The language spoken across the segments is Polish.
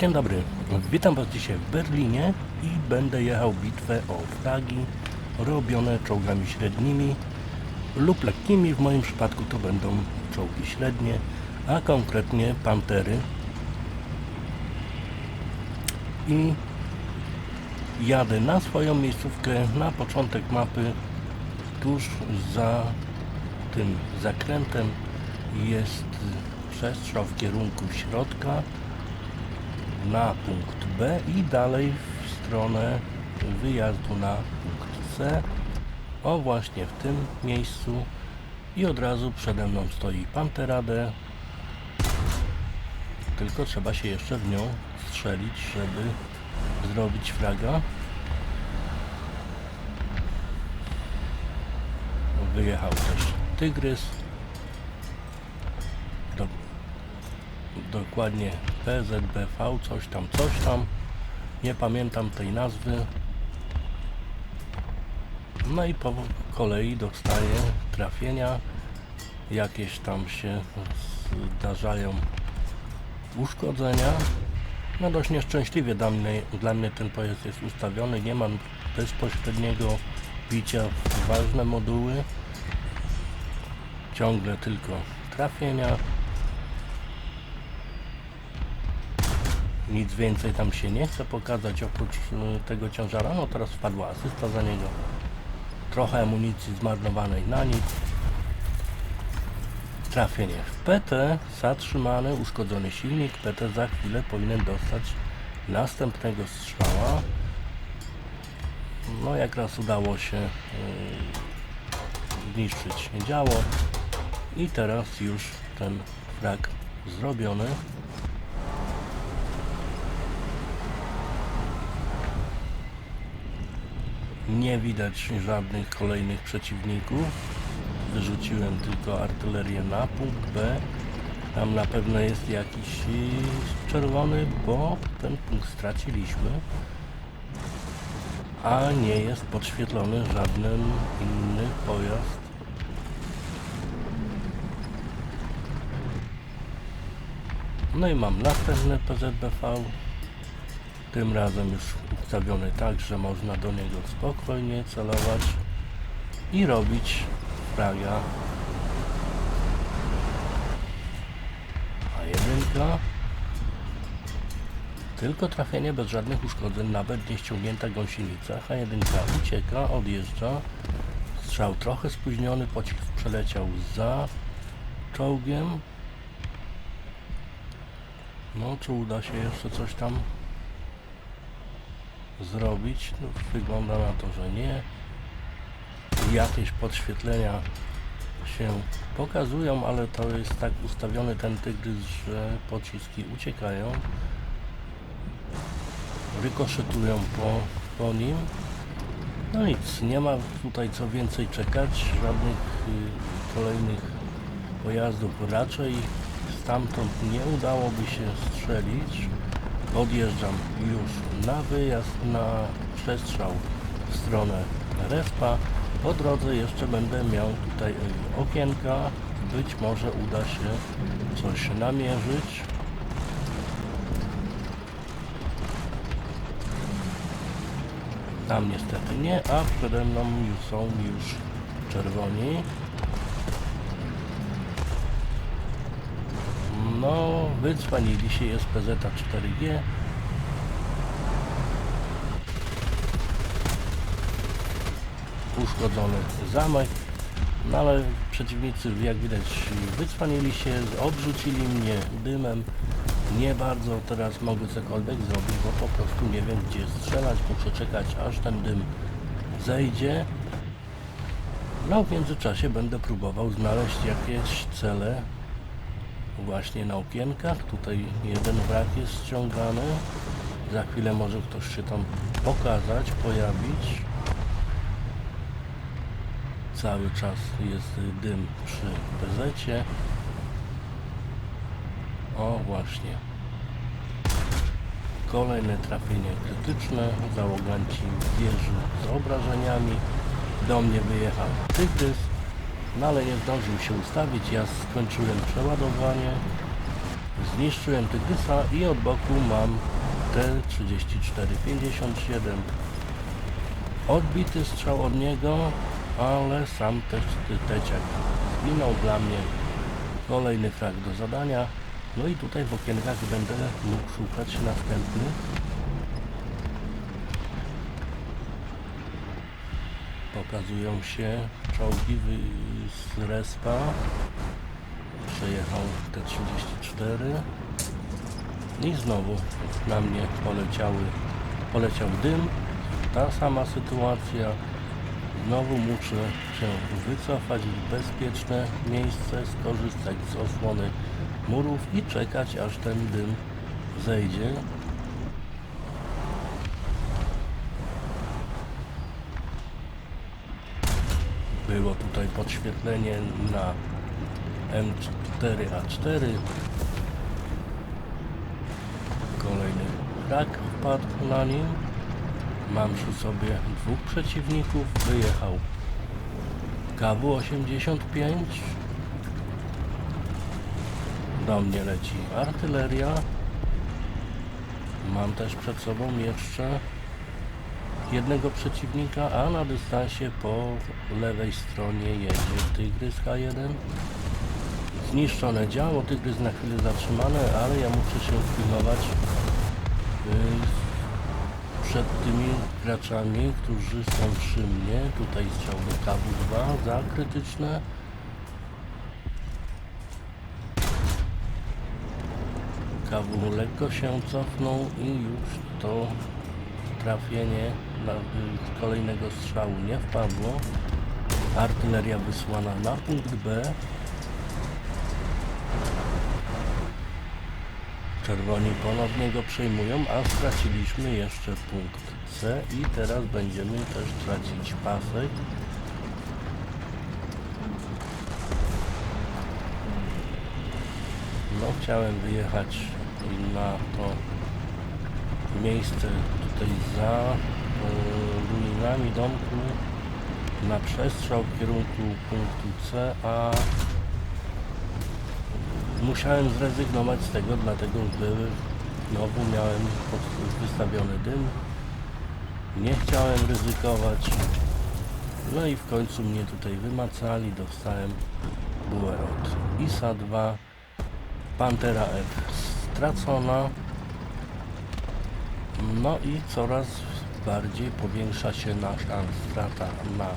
Dzień dobry, witam Was dzisiaj w Berlinie i będę jechał bitwę o flagi robione czołgami średnimi lub lekkimi. W moim przypadku to będą czołgi średnie, a konkretnie Pantery. I jadę na swoją miejscówkę na początek mapy tuż za tym zakrętem jest przestrzał w kierunku środka na punkt B i dalej w stronę wyjazdu na punkt C. O właśnie w tym miejscu i od razu przede mną stoi Panteradę. Tylko trzeba się jeszcze w nią strzelić, żeby zrobić fraga. Wyjechał też Tygrys. Do, dokładnie PZBV, coś tam, coś tam. Nie pamiętam tej nazwy. No i po kolei dostaję trafienia. Jakieś tam się zdarzają uszkodzenia. No dość nieszczęśliwie dla mnie, dla mnie ten pojazd jest ustawiony. Nie mam bezpośredniego bicia w ważne moduły. Ciągle tylko trafienia. Nic więcej tam się nie chce pokazać oprócz y, tego ciężara. No teraz wpadła asysta za niego. Trochę amunicji zmarnowanej na nic. Trafienie w PT, zatrzymany, uszkodzony silnik. PT za chwilę powinien dostać następnego strzała. No jak raz udało się yy, zniszczyć działo. I teraz już ten frag zrobiony. Nie widać żadnych kolejnych przeciwników. Wyrzuciłem tylko artylerię na punkt B. Tam na pewno jest jakiś czerwony, bo ten punkt straciliśmy. A nie jest podświetlony żaden inny pojazd. No i mam następny PZBV. Tym razem już ustawiony tak, że można do niego spokojnie celować i robić fraga. A jedynka tylko trafienie bez żadnych uszkodzeń, nawet nie ściągnięta gąsienica. A jedynka ucieka, odjeżdża. Strzał trochę spóźniony, pocisk przeleciał za czołgiem. No, czy uda się jeszcze coś tam zrobić? No, wygląda na to, że nie. Jakieś podświetlenia się pokazują, ale to jest tak ustawiony ten tygrys, że pociski uciekają. Rykoszetują po, po nim. No nic, nie ma tutaj co więcej czekać, żadnych y, kolejnych pojazdów raczej stamtąd nie udałoby się strzelić. Odjeżdżam już na wyjazd, na przestrzał w stronę respa. Po drodze jeszcze będę miał tutaj okienka. Być może uda się coś namierzyć. Tam niestety nie, a przede mną już są już czerwoni. No, wycwanili się, jest PZ 4G. Uszkodzony zamek. No ale przeciwnicy, jak widać, wycwanili się, obrzucili mnie dymem. Nie bardzo teraz mogę cokolwiek zrobić, bo po prostu nie wiem gdzie strzelać. Muszę czekać aż ten dym zejdzie. No w międzyczasie będę próbował znaleźć jakieś cele właśnie na okienkach. Tutaj jeden wrak jest ściągany. Za chwilę może ktoś się tam pokazać, pojawić. Cały czas jest dym przy pezecie. O właśnie. Kolejne trafienie krytyczne. Załoganci wieży z obrażeniami. Do mnie wyjechał tygrys. No ale nie zdążył się ustawić. Ja skończyłem przeładowanie. Zniszczyłem Tygrysa i od boku mam T-34-57. Odbity strzał od niego, ale sam też teciak zginął dla mnie. Kolejny frag do zadania. No i tutaj w okienkach będę mógł szukać następnych. Pokazują się czołgi z respa. Przejechał T-34 i znowu na mnie poleciały, poleciał dym. Ta sama sytuacja. Znowu muszę się wycofać w bezpieczne miejsce, skorzystać z osłony murów i czekać aż ten dym zejdzie. Było tutaj podświetlenie na M4A4. Kolejny rak wpadł na nim. Mam przy sobie dwóch przeciwników. Wyjechał KW-85. Do mnie leci artyleria. Mam też przed sobą jeszcze jednego przeciwnika, a na dystansie po lewej stronie jedzie Tygrys K1. Zniszczone działo, Tygrys na chwilę zatrzymane, ale ja muszę się pilnować y, przed tymi graczami, którzy są przy mnie. Tutaj strzał do KW2 za krytyczne. KW lekko się cofnął i już to trafienie y, kolejnego strzału nie wpadło. Artyleria wysłana na punkt B. Czerwoni ponownie go przejmują, a straciliśmy jeszcze punkt C i teraz będziemy też tracić pasek. No chciałem wyjechać na to miejsce tutaj za ruinami domku na przestrzał w kierunku punktu C, a musiałem zrezygnować z tego, dlatego że znowu miałem wystawiony dym. Nie chciałem ryzykować. No i w końcu mnie tutaj wymacali, dostałem bułę od ISA 2. Pantera F stracona. No i coraz bardziej powiększa się nasza strata na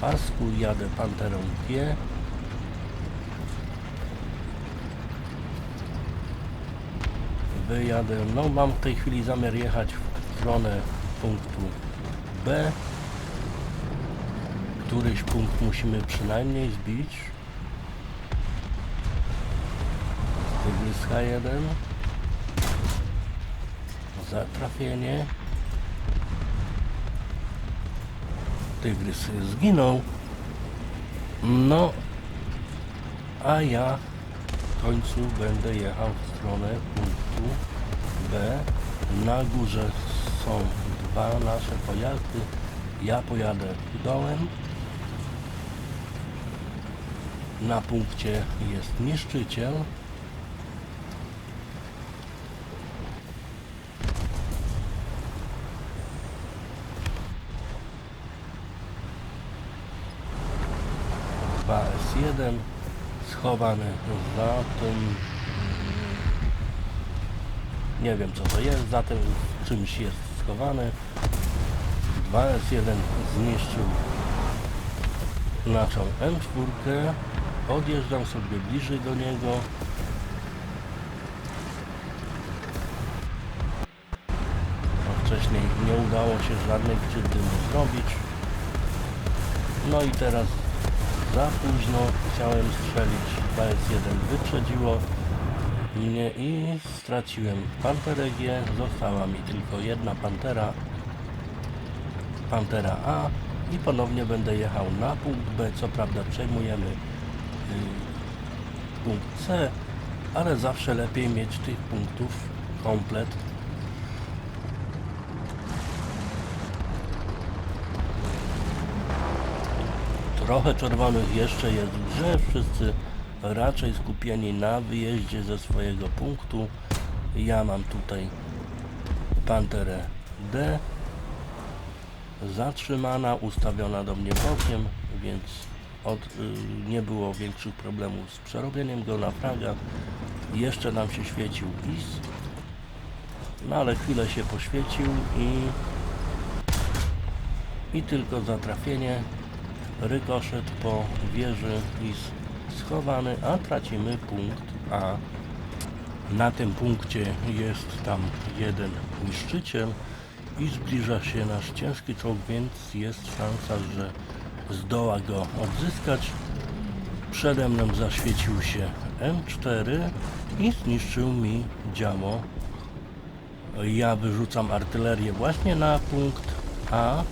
pasku. Jadę Panterą G. Wyjadę, no mam w tej chwili zamiar jechać w stronę punktu B. Któryś punkt musimy przynajmniej zbić. Tygrys H1 za trafienie. Tygrys zginął. No, a ja w końcu będę jechał w stronę punktu B. Na górze są dwa nasze pojazdy. Ja pojadę dołem. Na punkcie jest niszczyciel. S1 schowany za tym nie wiem co to jest, za tym czymś jest schowany. 2S1 zniszczył naszą M4 odjeżdżam sobie bliżej do niego. A wcześniej nie udało się żadnej krzywdy mu zrobić. No i teraz za późno. Chciałem strzelić PS1 wyprzedziło mnie i straciłem Panterę G została mi tylko jedna Pantera Pantera A. I ponownie będę jechał na punkt B. Co prawda przejmujemy y, punkt C ale zawsze lepiej mieć tych punktów komplet Trochę czerwonych jeszcze jest w grze, wszyscy raczej skupieni na wyjeździe ze swojego punktu. Ja mam tutaj Panterę D zatrzymana, ustawiona do mnie bokiem, więc od, y, nie było większych problemów z przerobieniem go na fraga. Jeszcze nam się świecił IS, no ale chwilę się poświecił i i tylko za trafienie rykoszet po wieży IS schowany, a tracimy punkt A. Na tym punkcie jest tam jeden niszczyciel i zbliża się nasz ciężki czołg, więc jest szansa, że zdoła go odzyskać. Przede mną zaświecił się M4 i zniszczył mi działo. Ja wyrzucam artylerię właśnie na punkt A.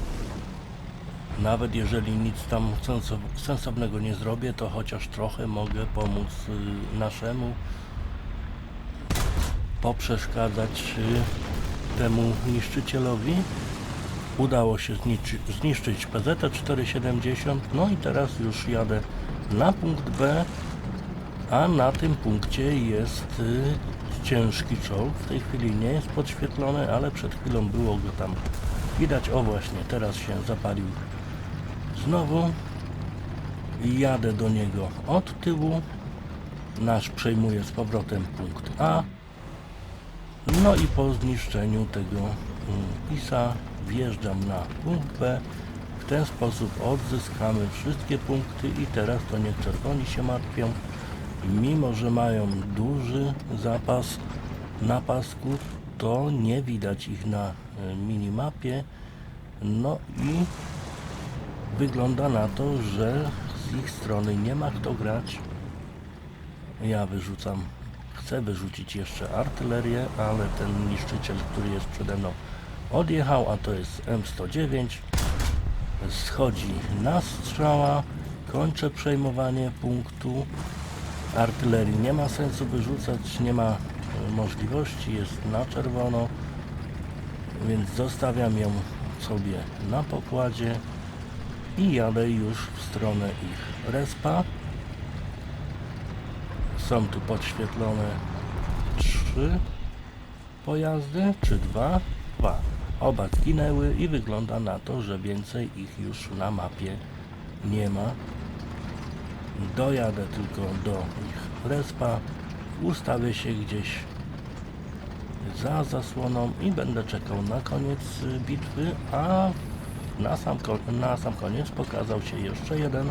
Nawet jeżeli nic tam sensow- sensownego nie zrobię, to chociaż trochę mogę pomóc y, naszemu poprzeszkadzać y, temu niszczycielowi. Udało się zniszczy, zniszczyć PZ-470, no i teraz już jadę na punkt B, a na tym punkcie jest y, ciężki czołg. W tej chwili nie jest podświetlony, ale przed chwilą było go tam widać. O właśnie, teraz się zapalił znowu. Jadę do niego od tyłu. Nasz przejmuje z powrotem punkt A. No i po zniszczeniu tego mm, ISA wjeżdżam na punkt B. W ten sposób odzyskamy wszystkie punkty i teraz to niech czerwoni się martwią. Mimo, że mają duży zapas napasków, to nie widać ich na e, minimapie. No i wygląda na to, że z ich strony nie ma kto grać. Ja wyrzucam, chcę wyrzucić jeszcze artylerię, ale ten niszczyciel, który jest przede mną, odjechał, a to jest M109. Schodzi na strzała, kończę przejmowanie punktu. Artylerii nie ma sensu wyrzucać, nie ma e, możliwości, jest na czerwono, więc zostawiam ją sobie na pokładzie i jadę już w stronę ich respa. Są tu podświetlone trzy pojazdy, czy dwa? Dwa. Oba zginęły i wygląda na to, że więcej ich już na mapie nie ma. Dojadę tylko do ich respa, ustawię się gdzieś za zasłoną i będę czekał na koniec y, bitwy, a na sam, na sam koniec pokazał się jeszcze jeden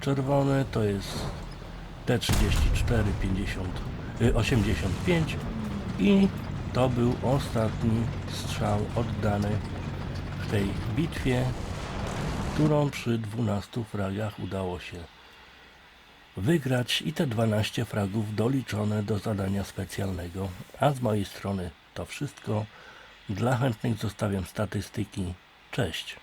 czerwony, to jest T34 50, y, 85 i to był ostatni strzał oddany w tej bitwie, którą przy 12 fragach udało się wygrać i te 12 fragów doliczone do zadania specjalnego. A z mojej strony to wszystko. Dla chętnych zostawiam statystyki. Cześć.